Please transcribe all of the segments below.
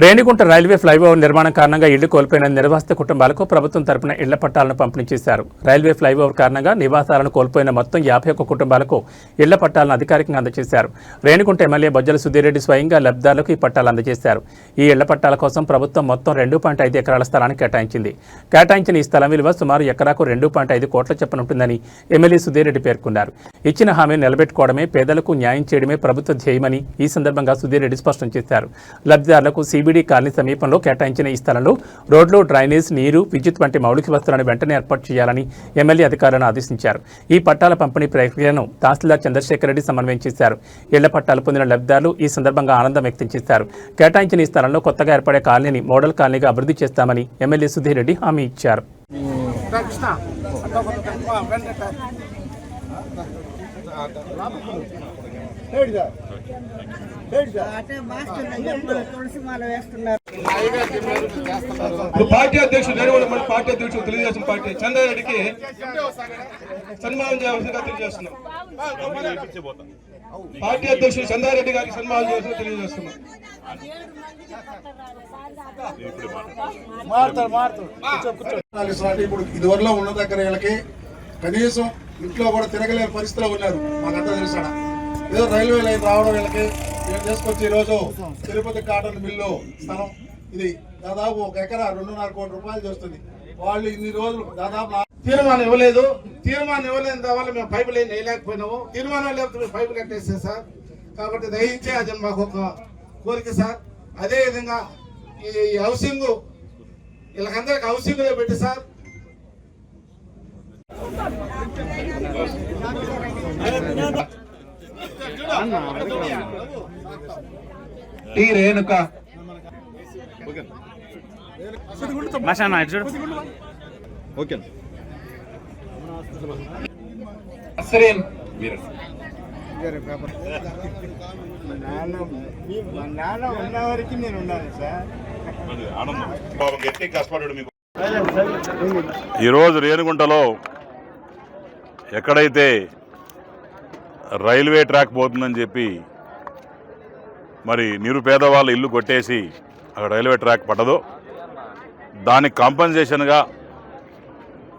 Renigunta railway flyover నిర్మాణం కారణంగా ఇళ్ళు కోల్పోయిన నిర్వాసిత కుటుంబాలకు ప్రభుత్వం తరపున ఇళ్ళ పట్టాలను పంపిణీ చేశారు. రైల్వే ఫ్లైఓవర్ కారణంగా నివాసాలను కోల్పోయిన మొత్తం యాభై ఒక్క కుటుంబాలకు ఇళ్ళ పట్టాలను అధికారికంగా అందజేశారు. రేణిగుంట ఎమ్మెల్యే బొజ్జల సుధీరెడ్డి స్వయంగా లబ్ధిదారులకు ఈ పట్టాలు అందజేశారు. ఈ ఇళ్ళ పట్టాల కోసం ప్రభుత్వం మొత్తం రెండు పాయింట్ ఐదు ఎకరాల స్థలాన్ని కేటాయించింది. కేటాయించిన ఈ స్థలం విలువ సుమారు ఎకరాకు రెండు పాయింట్ ఐదు కోట్ల చొప్పున ఉంటుందని ఎమ్మెల్యే సుధీరెడ్డి పేర్కొన్నారు. ఇచ్చిన హామీని నిలబెట్టుకోవడమే పేదలకు న్యాయం చేయడమే ప్రభుత్వ ధ్యేయమని ఈ సందర్భంగా సుధీరెడ్డి స్పష్టం చేశారు. లబ్ధిదారులకు సిబిడి కాలనీ సమీపంలో కేటాయించిన ఈ స్థలంలో రోడ్లు డ్రైనేజ్ నీరు విద్యుత్ వంటి మౌలిక వస్తువులను వెంటనే ఏర్పాటు చేయాలని ఎమ్మెల్యే అధికారులను ఆదేశించారు. ఈ పట్టాల పంపిణీ ప్రక్రియను తహసీల్దార్ చంద్రశేఖర్ రెడ్డి సమన్వయం చేశారు. ఇళ్ళ పట్టాలు పొందిన లబ్ధిదారులు ఈ సందర్భంగా ఆనందం వ్యక్తం చేశారు. కేటాయించిన ఈ స్థలంలో కొత్తగా ఏర్పడే కాలనీని మోడల్ కాలనీగా అభివృద్ధి చేస్తామని ఎమ్మెల్యే సుధీర్ రెడ్డి హామీ ఇచ్చారు. తులసి పార్టీ అధ్యక్షుడు నేను మన పార్టీ అధ్యక్షుడు తెలుగుదేశం పార్టీ. చంద్రారెడ్డికి సన్మానం చేయవలసిందిగా తెలియజేస్తున్నాం పార్టీ అధ్యక్షుడు చంద్రారెడ్డి గారికి సన్మానం చేయవలసిందిగా తెలియజేస్తున్నాం ఇదివరలో ఉన్న దగ్గర వీళ్ళకి కనీసం ఇంట్లో కూడా తిరగలేని పరిస్థితిలో ఉన్నారు. మాకంతా తెలుసాడ ఏదో రైల్వే లైన్ రావడం వీళ్ళకి వీళ్ళు తీసుకొచ్చి ఈరోజు తిరుపతి కాటన్ మిల్లు స్థలం ఇది దాదాపు ఒక ఎకరా రెండున్నర కోటి రూపాయలు చేస్తుంది. వాళ్ళు ఇన్ని రోజులు దాదాపు తీర్మానం ఇవ్వలేదు. తీర్మానం ఇవ్వలేని తర్వాత మేము పైపులు ఏం వేయలేకపోయినాము. తీర్మానం లేకపోతే మేము పైపులు కట్టేస్తే సార్. కాబట్టి దయించే అది మాకు ఒక కోరిక సార్. అదేవిధంగా ఈ హౌసింగ్ వీళ్ళకందరికి హౌసింగ్ పెట్టి సార్. టి రేణుక. అసరేన్ మా నాన్న ఉన్నవరకు నేను ఉన్నాను సార్ ఈరోజు రేణిగుంటలో ఎక్కడైతే రైల్వే ట్రాక్ పోతుందని చెప్పి మరి నిరుపేద వాళ్ళ ఇల్లు కొట్టేసి అక్కడ రైల్వే ట్రాక్ పట్టదో. దానికి కాంపన్సేషన్గా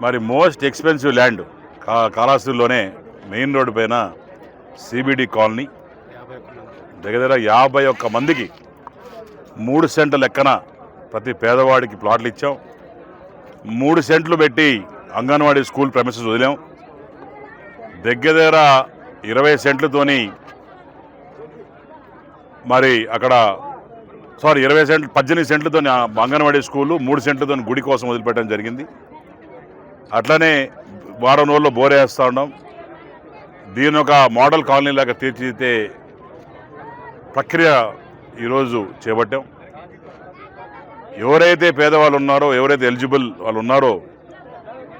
మరి మోస్ట్ ఎక్స్పెన్సివ్ ల్యాండ్ కా కాళహస్తిలోనే మెయిన్ రోడ్డు పైన సిబిడి కాలనీ. దగ్గర దగ్గర యాభై ఒక్క మందికి మూడు సెంట్ల లెక్కన ప్రతి పేదవాడికి ప్లాట్లు ఇచ్చాం. మూడు సెంట్లు పెట్టి అంగన్వాడీ స్కూల్ ప్రెమిసెస్ వదిలాం. దగ్గర దగ్గర ఇరవై సెంట్లతోని మరి అక్కడ సారీ ఇరవై సెంట్లు పద్దెనిమిది సెంట్లతో అంగన్వాడీ స్కూలు మూడు సెంట్లతో గుడి కోసం వదిలిపెట్టడం జరిగింది. అట్లనే వారం రోజుల్లో బోరేస్తూ ఉన్నాం. దీని ఒక మోడల్ కాలనీ లాగా తీర్చిదిద్దే ప్రక్రియ ఈరోజు చేపట్టాం. ఎవరైతే పేదవాళ్ళు ఉన్నారో ఎవరైతే ఎలిజిబుల్ వాళ్ళు ఉన్నారో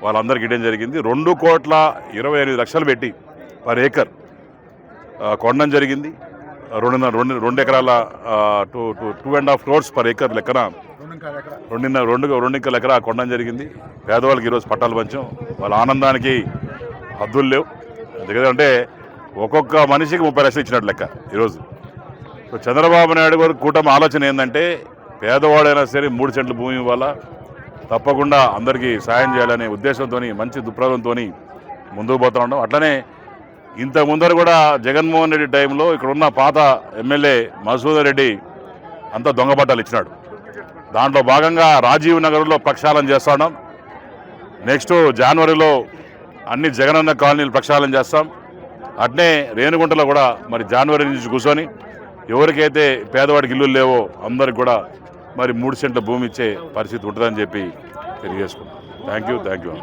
వాళ్ళందరికీ ఇవ్వడం జరిగింది. రెండు కోట్ల ఇరవై ఎనిమిది లక్షలు పెట్టి పర్ ఏకర్ కొనడం జరిగింది. రెండున్నర రెండు రెండు ఎకరాల two two two and half crores per acre లెక్కన. రెండున్నర రెండు రెండు ఎకరాల ఎకరా కొనడం జరిగింది. పేదవాళ్ళకి ఈరోజు పట్టాలు పంచాం. వాళ్ళ ఆనందానికి హద్దులు లేవు. ఎందుకంటే అంటే ఒక్కొక్క మనిషికి ముప్పై లక్షలు ఇచ్చినట్టు లెక్క ఈరోజు. సో చంద్రబాబు నాయుడు గారు కూటమి ఆలోచన ఏంటంటే పేదవాడైనా సరే మూడు సెంట్ల భూమి ఇవ్వాలా తప్పకుండా అందరికీ సాయం చేయాలనే ఉద్దేశంతో మంచి దృక్పథంతో ముందుకు పోతా ఉన్నాం. అట్లనే ఇంత ముందర కూడా జగన్మోహన్ రెడ్డి టైంలో ఇక్కడ ఉన్న పాత ఎమ్మెల్యే మసూదర్ రెడ్డి అంతా దొంగ పట్టాలు ఇచ్చినాడు. దాంట్లో భాగంగా రాజీవ్ నగర్లో ప్రక్షాళన చేస్తున్నాం నెక్స్ట్ జనవరిలో అన్ని జగనన్న కాలనీలు ప్రక్షాళన చేస్తాం. అట్నే రేణుగుంటలో కూడా మరి జనవరి నుంచి కూర్చొని ఎవరికైతే పేదవాడికి ఇల్లు లేవో అందరికి కూడా మరి మూడు సెంట్ల భూమి ఇచ్చే పరిస్థితి ఉంటుందని చెప్పి తెలియజేసుకున్నాం థ్యాంక్ యూ థ్యాంక్ యూ